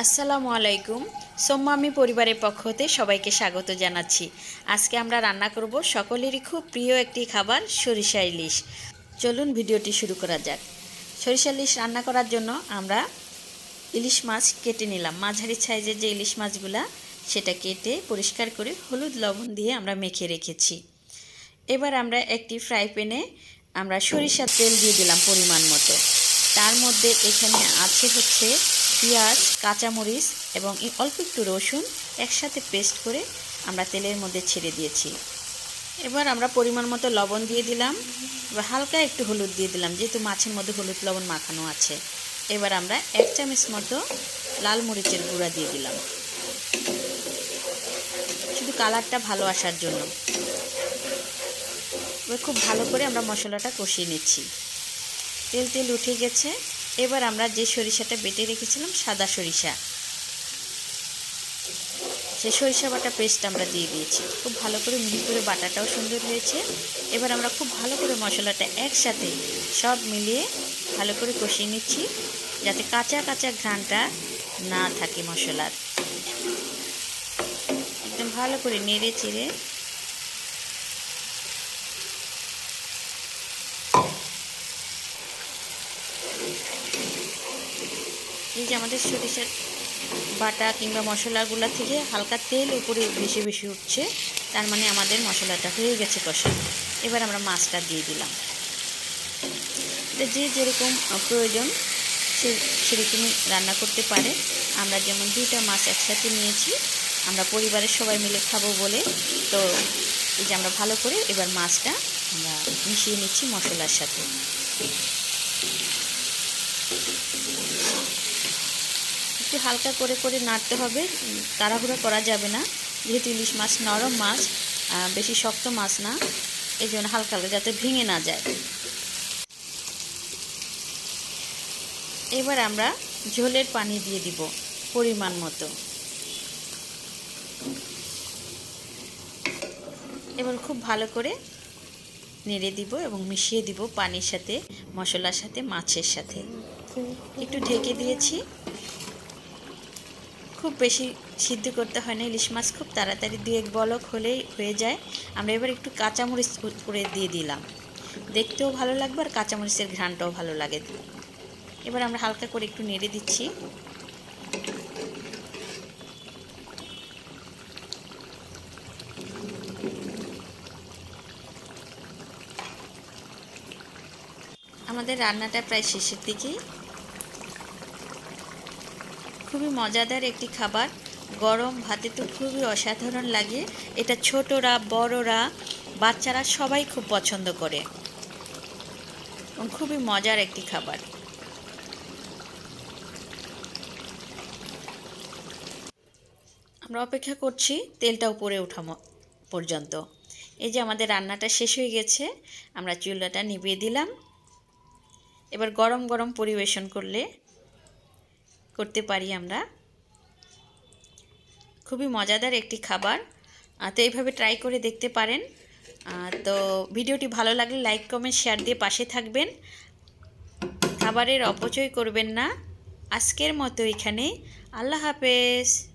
আসসালামু আলাইকুম। সোম্মামি পরিবারের পক্ষ হতে সবাইকে স্বাগত জানাচ্ছি। আজকে আমরা রান্না করব সকলেরই খুব প্রিয় একটি খাবার সরিষা ইলিশ। চলুন ভিডিওটি শুরু করা যাক। সরিষা ইলিশ রান্না করার জন্য আমরা ইলিশ মাছ কেটে নিলাম। মাঝারি সাইজের যে ইলিশ মাছগুলা, সেটা কেটে পরিষ্কার করে হলুদ লবণ দিয়ে আমরা মেখে রেখেছি। এবার আমরা একটি ফ্রাই প্যানে আমরা সরিষার তেল দিয়ে দিলাম পরিমাণ মতো। তার মধ্যে এখানে আছে হচ্ছে পেঁয়াজ, কাঁচামরিচ এবং অল্প একটু রসুন একসাথে পেস্ট করে আমরা তেলের মধ্যে ছেড়ে দিয়েছি। এবার আমরা পরিমাণ মতো লবণ দিয়ে দিলাম। এবার হালকা একটু হলুদ দিয়ে দিলাম, যেহেতু মাছের মধ্যে হলুদ লবণ মাখানো আছে। এবার আমরা এক চামচ মতো লাল মরিচের গুঁড়া দিয়ে দিলাম। শুধু কালারটা ভালো আসার জন্য। এবার খুব ভালো করে আমরা মশলাটা কষিয়ে নিচ্ছি। তেল তেল উঠে গেছে। এবার আমরা যে সরিষাটা বেটে রেখেছিলাম সাদা সরিষা। সে সরিষা বাটা পেস্ট আমরা দিয়ে দিয়েছি। খুব ভালো করে মিহি করে বাটাটাও সুন্দর হয়েছে। এবার আমরা খুব ভালো করে মশলাটা একসাথে সব মিলিয়ে ভালো করে কষিয়ে নিচ্ছি, যাতে কাঁচা কাঁচা ঘ্রাণটা না থাকে মশলার। একদম ভালো করে নেড়ে চেড়ে এই যে আমাদের সরিষার বাটা কিংবা মশলাগুলো থেকে হালকা তেল উপরে বেশি বেশি উঠছে, তার মানে আমাদের মশলাটা হয়ে গেছে কষা। এবার আমরা মাছটা দিয়ে দিলাম। যে যেরকম প্রয়োজন, সে সেরকমই রান্না করতে পারে। আমরা যেমন দুইটা মাছ একসাথে নিয়েছি, আমরা পরিবারের সবাই মিলে খাব বলে। তো এই যে আমরা ভালো করে এবার মাছটা আমরা মিশিয়ে নিচ্ছি মশলার সাথে। হালকা করে করে নাড়তে হবে। তাড়াহুড়ো করা যাবে না। যেহেতু ইলিশ মাছ নরম মাছ বেশি শক্ত মাছ না এই জন্য হালকা হালকা যাতে ভেঙে না যায়। এবার আমরা ঝোলের পানি দিয়ে দিব পরিমাণ মতো। এবার খুব ভালো করে নেড়ে দিব এবং মিশিয়ে দিব পানির সাথে, মশলার সাথে, মাছের সাথে। একটু ঢেকে দিয়েছি। খুব বেশি সিদ্ধ করতে হয় না, ইলিশ মাছ খুব তাড়াতাড়ি দু এক বলক হলেই হয়ে যায়। আমরা এবার একটু কাঁচামরিচ করে দিয়ে দিলাম। দেখতেও ভালো লাগবে আর কাঁচামরিচের ঘ্রাণটাও ভালো লাগে। এবার আমরা হালকা করে একটু নেড়ে দিচ্ছি। আমাদের রান্নাটা প্রায় শেষের দিকেই। খুবই মজাদার একটি খাবার। গরম ভাতে তো খুবই অসাধারণ লাগে। এটা ছোটরা, বড়রা, বাচ্চারা সবাই খুব পছন্দ করে। খুবই মজার একটি খাবার। আমরা অপেক্ষা করছি তেলটা উপরে ওঠানো পর্যন্ত। এই যে আমাদের রান্নাটা শেষ হয়ে গেছে। আমরা চুলাটা নিভিয়ে দিলাম। এবার গরম গরম পরিবেশন করলে করতে পারি আমরা। খুবই মজাদার একটি খাবার। তো এইভাবে ট্রাই করে দেখতে পারেন। তো ভিডিওটি ভালো লাগলে লাইক কমেন্ট শেয়ার দিয়ে পাশে থাকবেন। খাবারের অপচয় করবেন না। আজকের মতো এখানে। আল্লাহ হাফেজ।